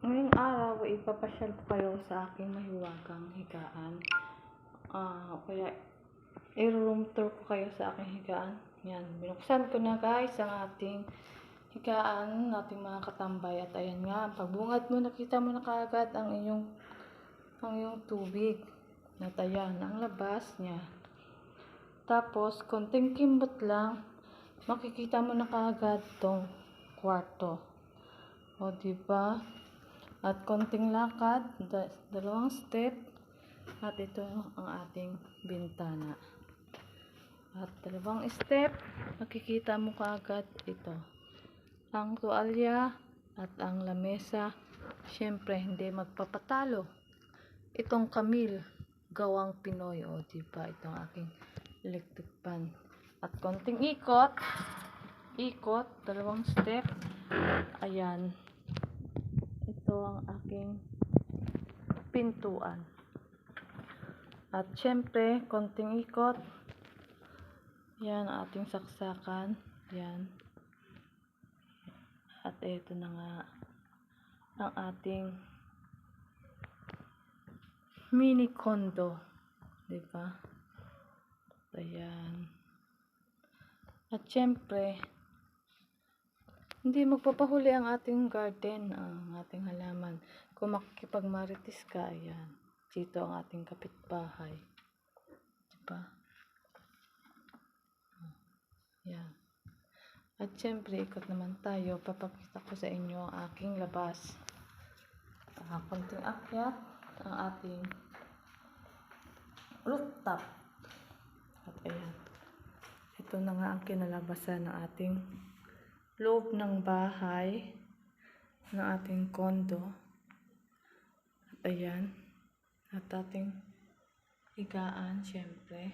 Ngayong araw, ipapasyal ko kayo sa aking mahiwagang higaan. Ah, kaya i-room tour ko kayo sa aking higaan. Yan, binuksan ko na guys ang ating higaan, ating mga katambay. At ayan nga, pagbungad mo, nakita mo na kaagad ang iyong, ang iyong tubig. At ayan, ang labas niya. Tapos, konting kimbot lang, makikita mo na kaagad tong kwarto. O, di ba? At konting lakad, da- dalawang step, at ito ang ating bintana. At dalawang step, makikita mo kaagad ito. Ang tuwalya at ang lamesa, syempre hindi magpapatalo. Itong kamil, gawang Pinoy, o di ba? Itong aking electric pan. At konting ikot, ikot, dalawang step, ayan, ito ang aking pintuan. At syempre, konting ikot. Yan ating saksakan. Yan. At ito na nga ang ating mini condo. Di ba? Ayan. At syempre, hindi magpapahuli ang ating garden, ang ating halaman. Kung makikipagmaritis ka, ayan. Dito ang ating kapitbahay. Diba? Yan. At syempre, ikot naman tayo. Papakita ko sa inyo ang aking labas. Uh, konting akyat, ang ating rooftop. At ayan. Ito na nga ang kinalabasan ng ating loob ng bahay ng ating kondo. At ayan. At ating higaan, syempre.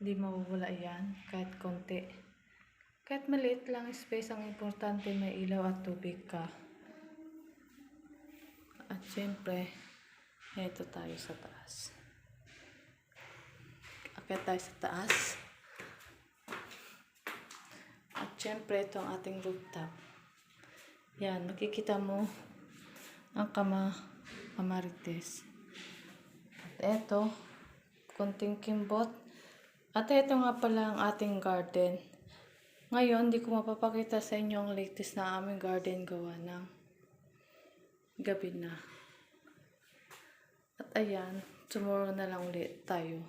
Hindi mawawala yan kahit konti. Kahit maliit lang space, ang importante may ilaw at tubig ka. At syempre, eto tayo sa taas. Akit tayo sa taas. At syempre, ito ating rooftop. Yan, makikita mo ang kama, kamarites. At eto, konting kimbot. At eto nga pala ang ating garden. Ngayon, di ko mapapakita sa inyo ang latest na aming garden gawa ng gabi na. At ayan, tomorrow na lang ulit tayo.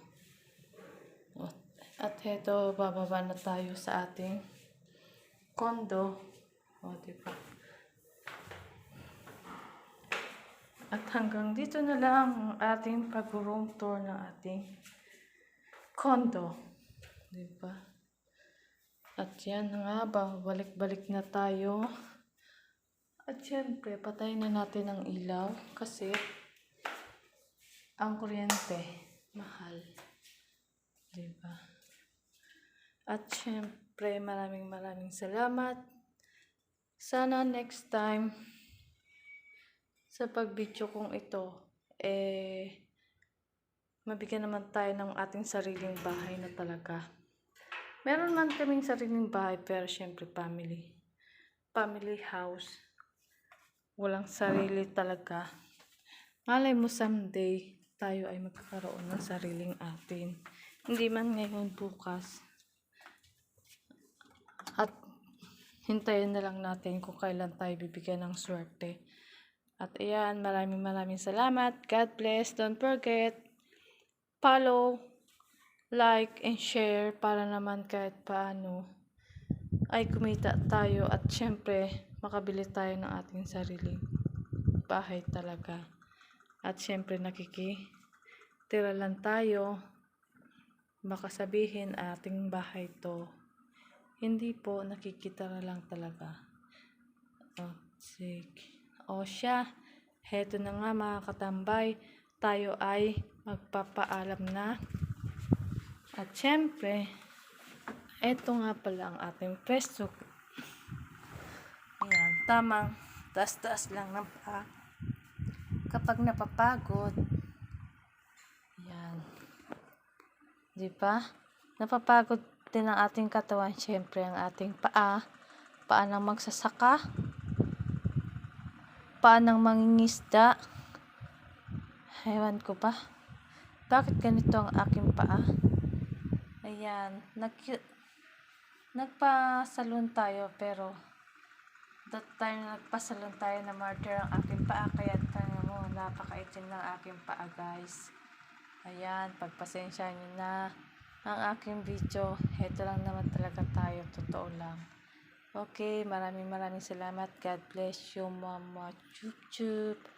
At heto, bababa na tayo sa ating kondo. O, diba? At hanggang dito na lang ang ating pag-room tour ng ating kondo. Diba? At yan nga ba, balik-balik na tayo. At syempre, patayin na natin ang ilaw kasi ang kuryente, mahal. Diba? At syempre, maraming maraming salamat. Sana next time, sa pagbidyo kong ito, eh, mabigyan naman tayo ng ating sariling bahay na talaga. Meron man kaming sariling bahay, pero syempre family. Family house. Walang sarili talaga. Malay mo someday, tayo ay magkakaroon ng sariling atin. Hindi man ngayon bukas. At hintayin na lang natin kung kailan tayo bibigyan ng swerte. At ayan, maraming maraming salamat. God bless. Don't forget, follow, like, and share para naman kahit paano ay kumita tayo at syempre makabili tayo ng ating sariling bahay talaga. At syempre nakikitira lang tayo. Baka sabihin ating bahay to. Hindi po, nakikitira lang talaga. Oh, sige. O siya, heto na nga mga katambay, tayo ay magpapaalam na. At syempre, eto nga pala ang ating pwesto. Ayan, tamang taas-taas lang ng paa. Kapag napapagod, ayan. Di ba? Napapagod din ang ating katawan, syempre ang ating paa. Paa ng magsasaka. paa ng mangingisda. Ewan ko ba? Bakit ganito ang aking paa? Ayan, nag nagpa-salon tayo pero that time na nagpa-salon tayo na martyr ang aking paa kaya tayo mo napakaitim ng aking paa guys. Ayan, pagpasensya nyo na ang aking video. Heto lang naman talaga tayo, totoo lang. Okay, maraming maraming salamat. God bless you, mama. Chup chup.